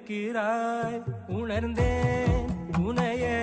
இருக்கிறாய் உணர்ந்தேன் உனையே.